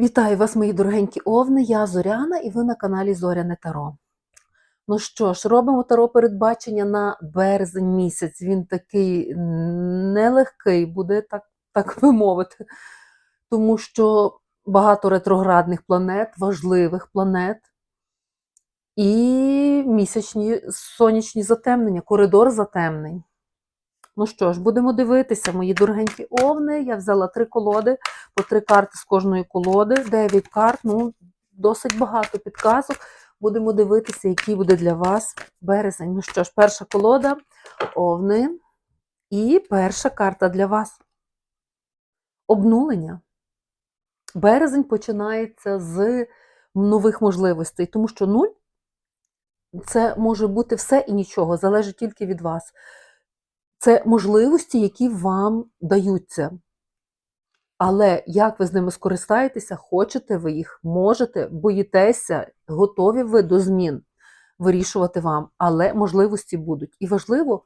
Вітаю вас, мої дорогенькі овни. Я Зоряна і ви на каналі Зоряне Таро. Ну що ж, робимо таро передбачення на березень місяць. Він такий нелегкий, буде так, так би мовити, тому що багато ретроградних планет, важливих планет і місячні сонячні затемнення, коридор затемнень. Ну що ж, будемо дивитися, мої дорогенькі овни. Я взяла три колоди, по три карти з кожної колоди, дев'ять карт, ну, досить багато підказок. Будемо дивитися, який буде для вас березень. Ну що ж, перша колода овни. І перша карта для вас. Обнулення. Березень починається з нових можливостей, тому що нуль це може бути все і нічого, залежить тільки від вас. Це можливості, які вам даються. Але як ви з ними скористаєтеся, хочете ви їх, можете, боїтеся, готові ви до змін вирішувати вам, але можливості будуть. І важливо,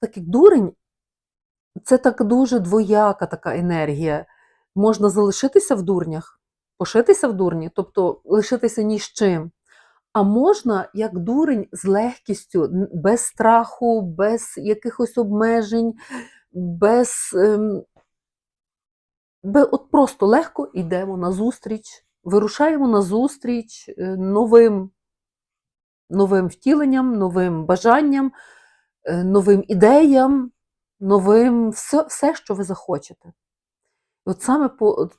так як дурень, це так дуже двояка така енергія. Можна залишитися в дурнях, пошитися в дурні, тобто лишитися ні з чим. А можна, як дурень, з легкістю, без страху, без якихось обмежень, без, ем, без от просто легко йдемо на зустріч, вирушаємо на зустріч е, новим, новим втіленням, новим бажанням, е, новим ідеям, новим все, все, що ви захочете. От саме по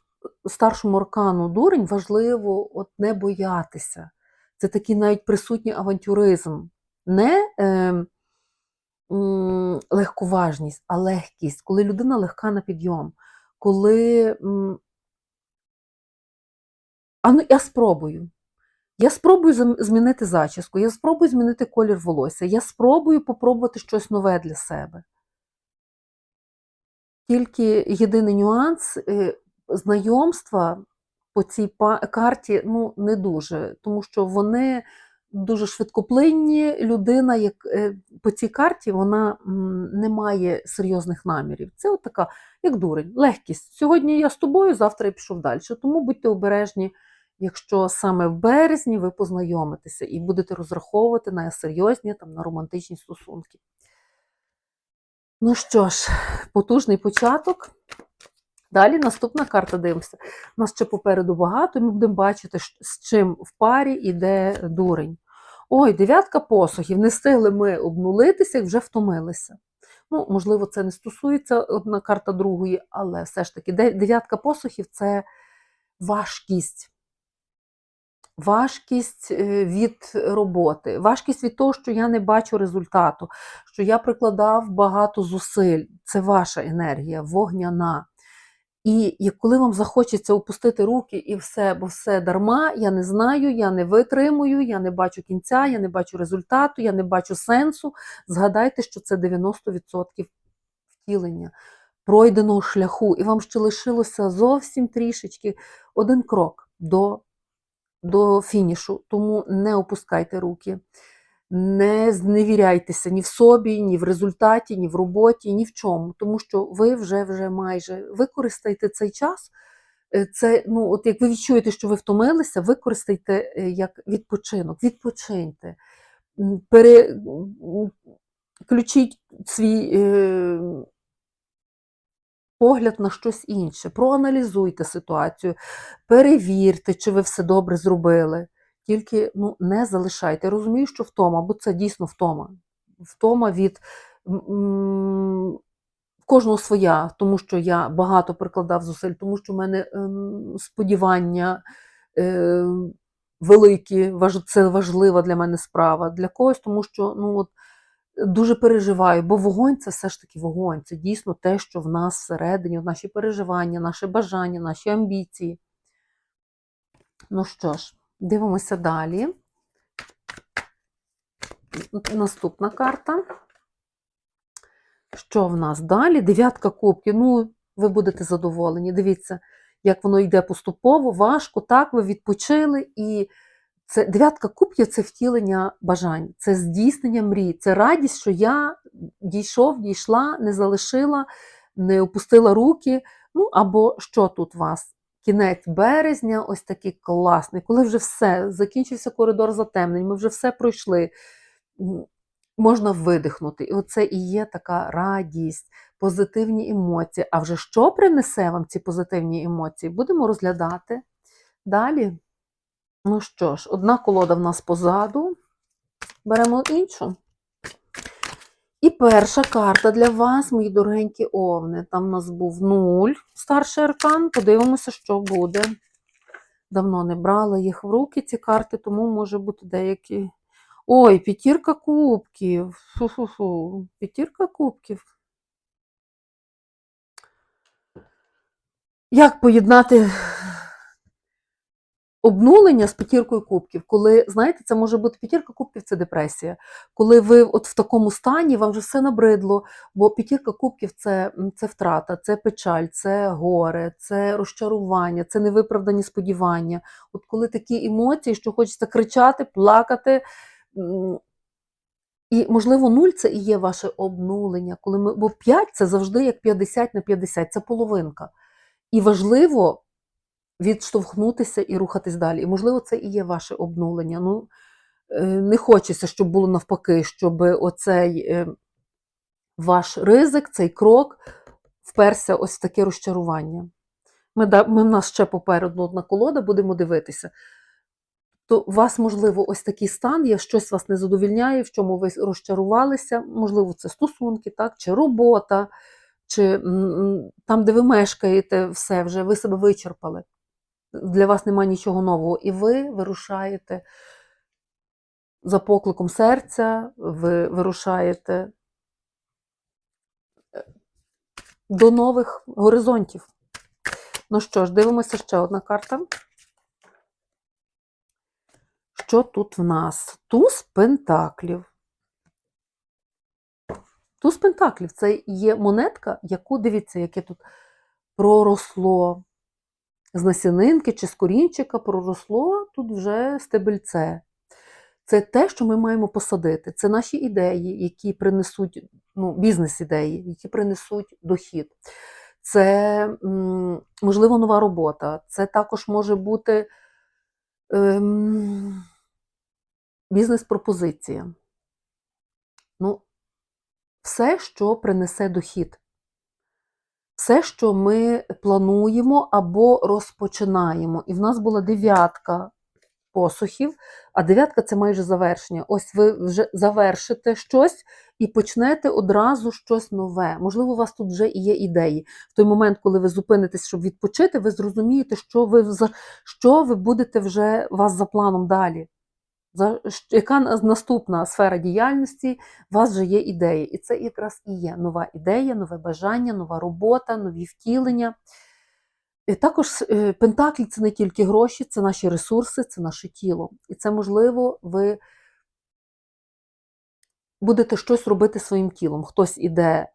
старшому аркану дурень важливо от не боятися. Це такий навіть присутній авантюризм. Не е, легковажність, а легкість, коли людина легка на підйом, коли а ну я спробую. Я спробую змінити зачіску, я спробую змінити колір волосся, я спробую попробувати щось нове для себе. Тільки єдиний нюанс е, знайомства по цій карті ну, не дуже, тому що вони дуже швидкоплинні. Людина, як е, по цій карті, вона не має серйозних намірів. Це от така, як дурень, легкість. Сьогодні я з тобою, завтра я пішов далі. Тому будьте обережні, якщо саме в березні ви познайомитеся і будете розраховувати на серйозні, там, на романтичні стосунки. Ну що ж, потужний початок. Далі наступна карта дивимося. У нас ще попереду багато, ми будемо бачити, з чим в парі йде дурень. Ой, дев'ятка посохів. Не встигли ми обнулитися, як вже втомилися. Ну, можливо, це не стосується одна карта другої, але все ж таки, дев'ятка посохів це важкість. Важкість е, від роботи, важкість від того, що я не бачу результату, що я прикладав багато зусиль. Це ваша енергія, вогняна. І як коли вам захочеться опустити руки і все, бо все дарма, я не знаю, я не витримую, я не бачу кінця, я не бачу результату, я не бачу сенсу. Згадайте, що це 90% втілення пройденого шляху, і вам ще лишилося зовсім трішечки один крок до, до фінішу. Тому не опускайте руки. Не зневіряйтеся ні в собі, ні в результаті, ні в роботі, ні в чому, тому що ви вже вже майже використайте цей час. Е, Це, ну, от як ви відчуєте, що ви втомилися, використайте е, як відпочинок, відпочиньте, М, пере, м, свій е, погляд на щось інше, проаналізуйте ситуацію, перевірте, чи ви все добре зробили. Тільки ну, не залишайте. Розумію, що втома, бо це дійсно втома. Втома від кожного своя, тому що я багато прикладав зусиль, тому що в мене ем, сподівання е, великі, це важлива для мене справа. Для когось, тому що ну, от, дуже переживаю, бо вогонь це все ж таки вогонь. Це дійсно те, що в нас всередині, наші переживання, наші бажання, наші амбіції. Ну що ж, дивимося далі. Наступна карта. Що в нас далі? Дев'ятка кубків. Ну, ви будете задоволені. Дивіться, як воно йде поступово, важко. Так, ви відпочили. І це дев'ятка кубків це втілення бажань, це здійснення мрій, це радість, що я дійшов, дійшла, не залишила, не опустила руки. Ну, або що тут вас? Кінець березня, ось такий класний, коли вже все, закінчився коридор затемнень, ми вже все пройшли. Можна видихнути. І оце і є така радість, позитивні емоції. А вже що принесе вам ці позитивні емоції? Будемо розглядати далі. Ну що ж, одна колода в нас позаду. Беремо іншу. Перша карта для вас, мої дорогенькі овни. Там у нас був нуль, старший аркан. Подивимося, що буде. Давно не брала їх в руки, ці карти, тому може бути деякі. Ой, п'ятірка кубків. Фу-фу-фу. П'ятірка кубків. Як поєднати обнулення з п'ятіркою кубків, коли, знаєте, це може бути п'ятірка кубків це депресія. Коли ви от в такому стані, вам вже все набридло, бо п'ятірка кубків це, це втрата, це печаль, це горе, це розчарування, це невиправдані сподівання. От коли такі емоції, що хочеться кричати, плакати. І, можливо, нуль це і є ваше обнулення. Коли ми, бо 5 це завжди як 50 на 50, це половинка. І важливо відштовхнутися і рухатись далі. І, можливо, це і є ваше обнулення. Ну, е, не хочеться, щоб було навпаки, щоб оцей е, ваш ризик, цей крок вперся ось в таке розчарування. Ми, ми в нас ще попереду одна колода, будемо дивитися. То у вас, можливо, ось такий стан є, щось вас не задовільняє, в чому ви розчарувалися. Можливо, це стосунки, так, чи робота, чи там, де ви мешкаєте, все вже ви себе вичерпали. Для вас немає нічого нового. І ви вирушаєте за покликом серця, ви вирушаєте е, до нових горизонтів. Ну що ж, дивимося ще одна карта. Що тут в нас? Туз пентаклів. Туз пентаклів це є монетка, яку, дивіться, яке тут проросло з насінинки чи з корінчика, проросло тут вже стебельце. Це те, що ми маємо посадити. Це наші ідеї, які принесуть ну, бізнес-ідеї, які принесуть дохід. Це, можливо, нова робота. Це також може бути ем, бізнес-пропозиція. Ну, все, що принесе дохід. Все, що ми плануємо або розпочинаємо. І в нас була дев'ятка посухів, а дев'ятка це майже завершення. Ось ви вже завершите щось і почнете одразу щось нове. Можливо, у вас тут вже і є ідеї. В той момент, коли ви зупинитесь, щоб відпочити, ви зрозумієте, що ви, що ви будете вже у вас за планом далі. Яка наступна сфера діяльності, у вас вже є ідеї. І це якраз і є нова ідея, нове бажання, нова робота, нові втілення. І також е, пентаклі це не тільки гроші, це наші ресурси, це наше тіло. І це, можливо, ви будете щось робити своїм тілом. Хтось іде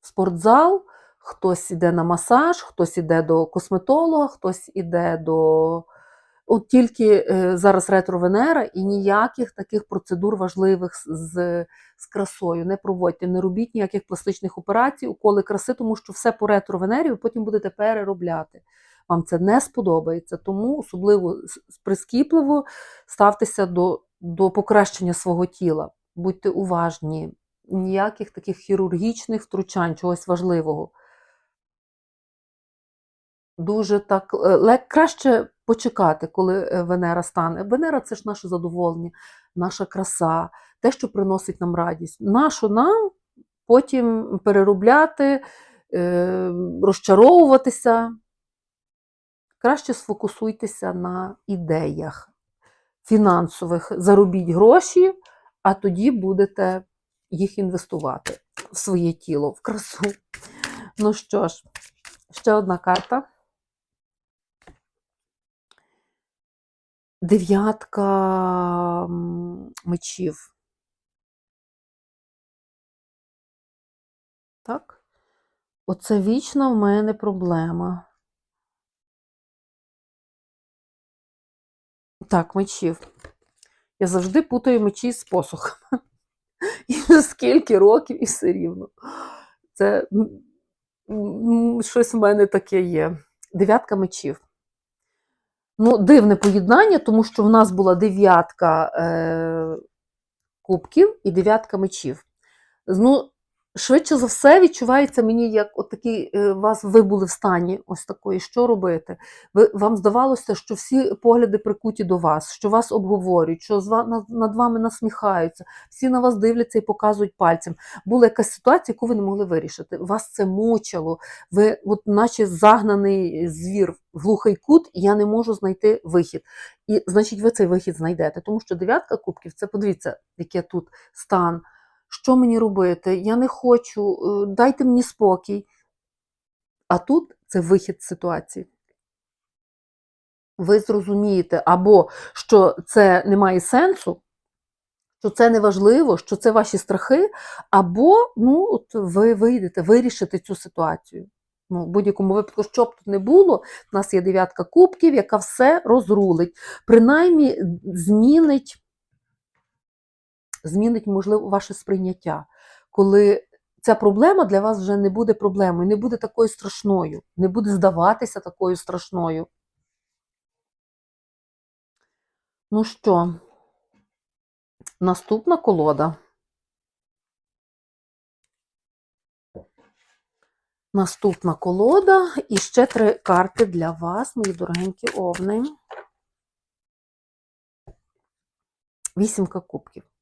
в спортзал, хтось іде на масаж, хтось іде до косметолога, хтось іде до. От тільки е, зараз ретро-Венера і ніяких таких процедур важливих з, з, красою не проводьте, не робіть ніяких пластичних операцій, уколи краси, тому що все по ретро-Венері ви потім будете переробляти. Вам це не сподобається, тому особливо прискіпливо ставтеся до, до покращення свого тіла. Будьте уважні, ніяких таких хірургічних втручань, чогось важливого. Дуже так е, ле- краще почекати, коли е, Венера стане. Венера це ж наше задоволення, наша краса, те, що приносить нам радість. Нащо нам потім переробляти, е, розчаровуватися. Краще сфокусуйтеся на ідеях фінансових, заробіть гроші, а тоді будете їх інвестувати в своє тіло, в красу. Ну що ж, ще одна карта. Дев'ятка мечів. Так? Оце вічна в мене проблема. Так, мечів. Я завжди путаю мечі з посухами. І вже скільки років, і все рівно. Це щось в мене таке є. дев'ятка мечів. Ну, дивне поєднання, тому що в нас була дев'ятка е, кубків і дев'ятка мечів. Ну, швидше за все, відчувається мені, як от е, вас ви були в стані ось такої, що робити. Ви, вам здавалося, що всі погляди прикуті до вас, що вас обговорюють, що з ва- над, вами насміхаються, всі на вас дивляться і показують пальцем. Була якась ситуація, яку ви не могли вирішити. Вас це мучило. Ви, от, наче загнаний звір в глухий кут, і я не можу знайти вихід. І значить, ви цей вихід знайдете. Тому що дев'ятка кубків це подивіться, яке тут стан. Що мені робити? Я не хочу, е, дайте мені спокій. А тут це вихід з ситуації. Ви зрозумієте, або що це не має сенсу, що це не важливо, що це ваші страхи, або ну, от ви вийдете, вирішите цю ситуацію. Ну, в будь-якому випадку, що б тут не було, в нас є дев'ятка кубків, яка все розрулить. Принаймні змінить, змінить, можливо, ваше сприйняття. Коли ця проблема для вас вже не буде проблемою, не буде такою страшною, не буде здаватися такою страшною. Ну що, наступна колода. Наступна колода і ще три карти для вас, мої дорогенькі овни. Вісімка кубків.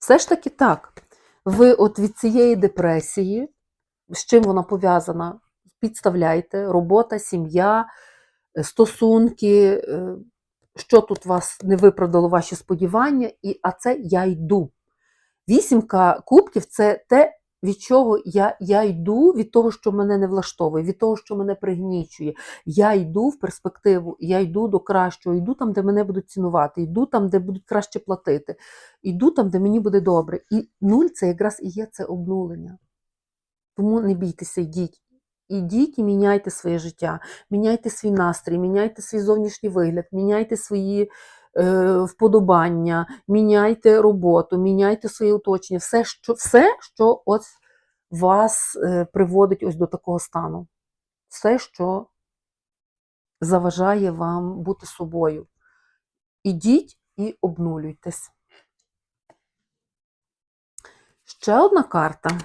Все ж таки так. Ви от від цієї депресії, з чим вона пов'язана, підставляйте, робота, сім'я, е, стосунки, е, що тут вас не виправдало ваші сподівання, і, а це я йду. Вісімка кубків це те, від чого я, я йду, від того, що мене не влаштовує, від того, що мене пригнічує. Я йду в перспективу, я йду до кращого, йду там, де мене будуть цінувати, йду там, де будуть краще платити, йду там, де мені буде добре. І нуль це якраз і є це обнулення. Тому не бійтеся, йдіть. Ідіть і міняйте своє життя, міняйте свій настрій, міняйте свій зовнішній вигляд, міняйте свої вподобання, міняйте роботу, міняйте своє оточення, все, що, все, що ось вас е, приводить ось до такого стану. Все, що заважає вам бути собою. Ідіть і обнулюйтесь. Ще одна карта.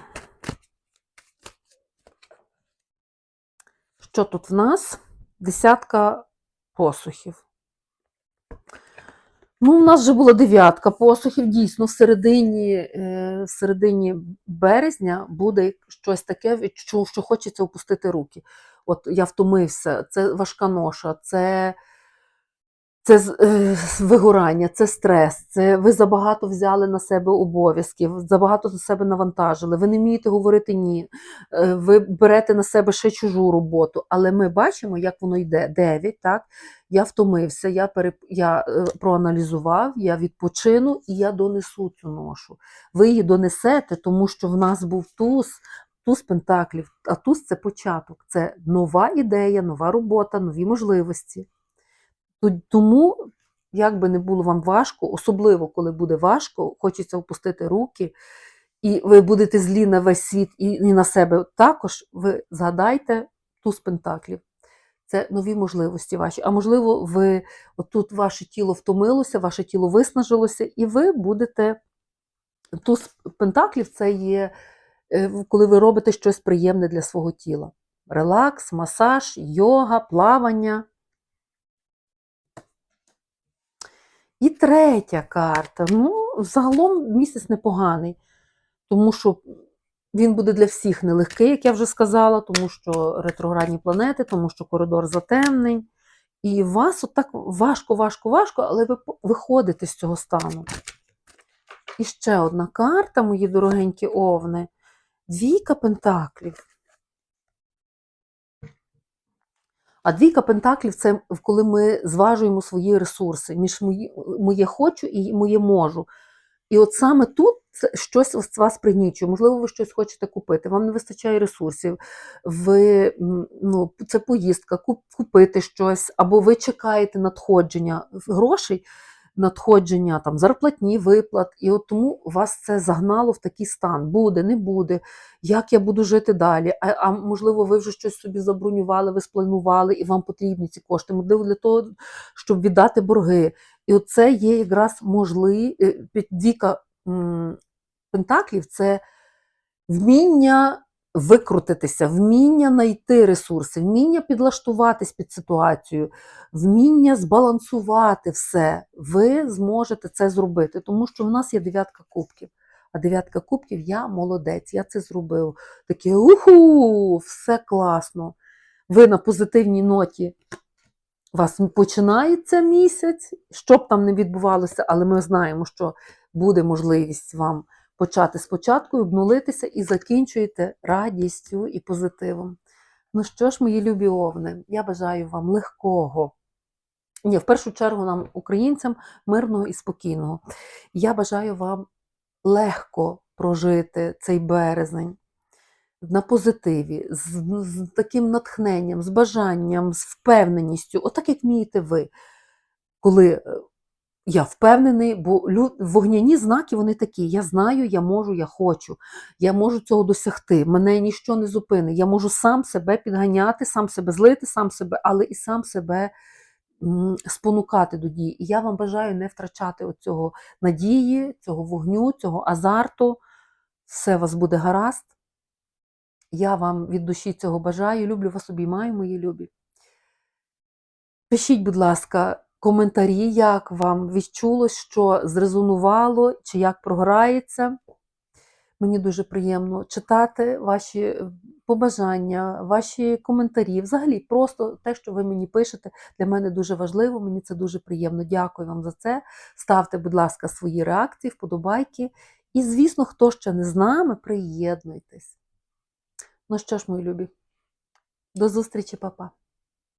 Що тут в нас? Десятка посухів. Ну, у нас вже була дев'ятка посухів. Дійсно, в середині, е, в середині березня буде щось таке, що, що хочеться опустити руки. От я втомився, це важка ноша, це, це е, вигорання, це стрес, це ви забагато взяли на себе обов'язків, забагато на себе навантажили, ви не вмієте говорити ні, е, ви берете на себе ще чужу роботу. Але ми бачимо, як воно йде. Дев'ять, так? Я втомився, я, переп... я е, проаналізував, я відпочину і я донесу цю ношу. Ви її донесете, тому що в нас був туз, туз пентаклів, а туз це початок, це нова ідея, нова робота, нові можливості. Тому, як би не було вам важко, особливо коли буде важко, хочеться опустити руки, і ви будете злі на весь світ і, і на себе також, ви згадайте туз пентаклів. Це нові можливості ваші. А можливо, ви отут ваше тіло втомилося, ваше тіло виснажилося, і ви будете. Туз пентаклів це є, е, коли ви робите щось приємне для свого тіла. Релакс, масаж, йога, плавання. І третя карта. Ну, загалом місяць непоганий, тому що він буде для всіх нелегкий, як я вже сказала, тому що ретроградні планети, тому що коридор затемний. І вас отак важко, важко, важко, але ви виходите з цього стану. І ще одна карта, мої дорогенькі овни. Двійка пентаклів. А двійка пентаклів це коли ми зважуємо свої ресурси між моє, моє хочу і моє можу. І от саме тут щось з вас пригнічує. Можливо, ви щось хочете купити, вам не вистачає ресурсів, ви, ну, це поїздка, куп- купити щось, або ви чекаєте надходження грошей. Надходження там зарплатні, виплат. І от тому вас це загнало в такий стан. Буде, не буде, як я буду жити далі. А, а можливо, ви вже щось собі забронювали, ви спланували, і вам потрібні ці кошти. Можливо, для того, щоб віддати борги. І оце є якраз можливі двіка м, пентаклів це вміння викрутитися, вміння знайти ресурси, вміння підлаштуватись під ситуацію, вміння збалансувати все. Ви зможете це зробити, тому що в нас є дев'ятка кубків. А дев'ятка кубків я молодець, я це зробив. Таке уху, все класно. Ви на позитивній ноті. У вас починається місяць, що б там не відбувалося, але ми знаємо, що буде можливість вам почати спочатку, обнулитися і закінчуєте радістю і позитивом. Ну що ж, мої любі овни, я бажаю вам легкого. Ні, в першу чергу нам, українцям, мирного і спокійного. Я бажаю вам легко прожити цей березень на позитиві, з, з таким натхненням, з бажанням, з впевненістю, отак як вмієте ви. Коли е, я впевнений, бо вогняні знаки вони такі. Я знаю, я можу, я хочу, я можу цього досягти. Мене ніщо не зупинить. Я можу сам себе підганяти, сам себе злити, сам себе, але і сам себе спонукати до дії. І я вам бажаю не втрачати оцього надії, цього вогню, цього азарту. Все у вас буде гаразд. Я вам від душі цього бажаю. Люблю вас обіймаю, мої любі. Пишіть, будь ласка, коментарі, як вам відчулось, що зрезонувало, чи як програється. Мені дуже приємно читати ваші е, побажання, ваші коментарі. Взагалі, просто те, що ви мені пишете, для мене дуже важливо, мені це дуже приємно. Дякую вам за це. Ставте, будь ласка, свої реакції, вподобайки. І, звісно, хто ще не з нами, приєднуйтесь. Ну що ж, мої любі, до зустрічі, папа.